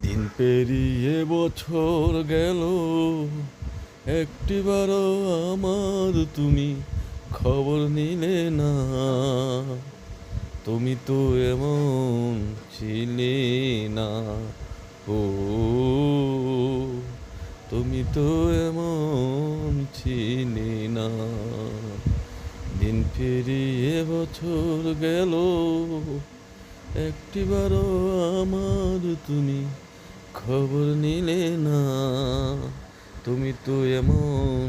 দিন পেরিয়ে বছর গেল, একটিবারও আমার তুমি খবর নিলে না। তুমি তো এমন ছিলে না, ও, তুমি তো এমন ছিলে না। দিন পেরিয়ে বছর গেল, একটিবারও আমার তুমি খবর নিলে না, তুমি তো এমন।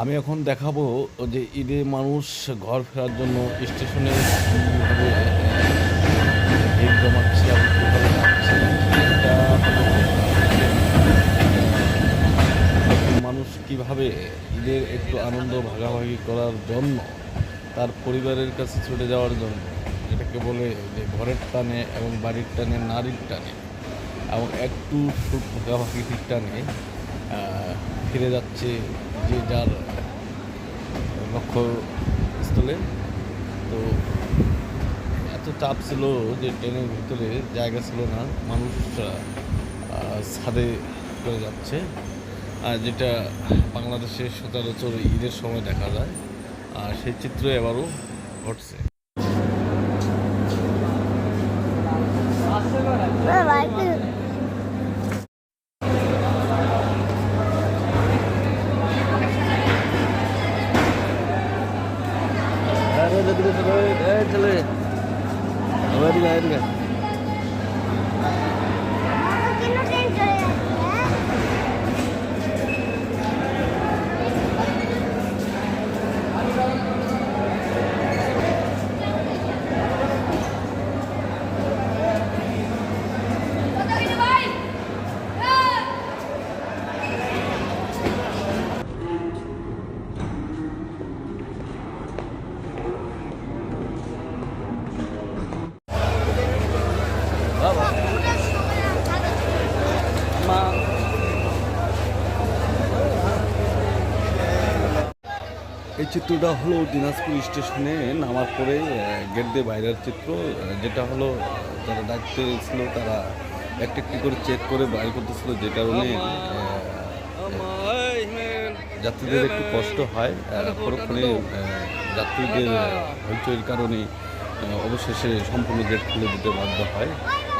আমি এখন দেখাবো যে ঈদে মানুষ ঘর ফেরার জন্য স্টেশনে মানুষ কীভাবে ঈদের একটু আনন্দ ভাগাভাগি করার জন্য, তার পরিবারের কাছে ছুটে যাওয়ার জন্য, এটাকে বলে যে ঘরের টানে এবং বাড়ির টানে, নারীর টানে। এবং একটু ভাগাভাগির টানে আহ, ফিরে যাচ্ছে যে যার লক্ষ্যস্থলে। তো এত চাপ ছিল যে ট্রেনের ভিতরে জায়গা ছিল না মানুষ আহ, ছাদে করে যাচ্ছে। আর যেটা বাংলাদেশে সচরাচর ঈদের সময় দেখা যায় আর সেই চিত্র এবারও ঘটছে। ছেলে। এই চিত্রটা হলো দিনাজপুর স্টেশনে নামার পরে গেট দিয়ে বাইরের চিত্র যেটা হলো যারা দায়িত্বে ছিল তারা একটা একটি করে চেক করে বাইর করতেছিল যে কারণে যাত্রীদের একটু কষ্ট হয় পরক্ষণে যাত্রীদের হইচইয়ের কারণে অবশেষে সম্পূর্ণ গেট খুলে দিতে বাধ্য হয়।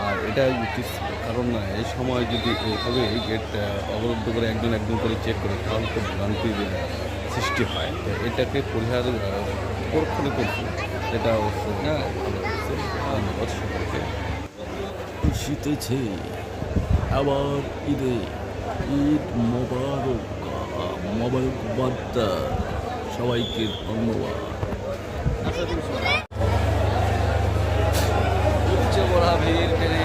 আর এটা উচিত কারণ এই সময় যদি এইভাবে গেট অবরুদ্ধ করে একজন একজন করে চেক করে তাহলে তো ভ্রান্তির আহ, সৃষ্টি হয়। তো এটাকে পরিহার পরক্ষণে করছে। যেটা অবশ্যই না ধন্যবাদ সকলকে শীতেছে আবার ঈদে ঈদ মোবারক মোবারক বার্তা সবাইকে ধন্যবাদ। ভিড়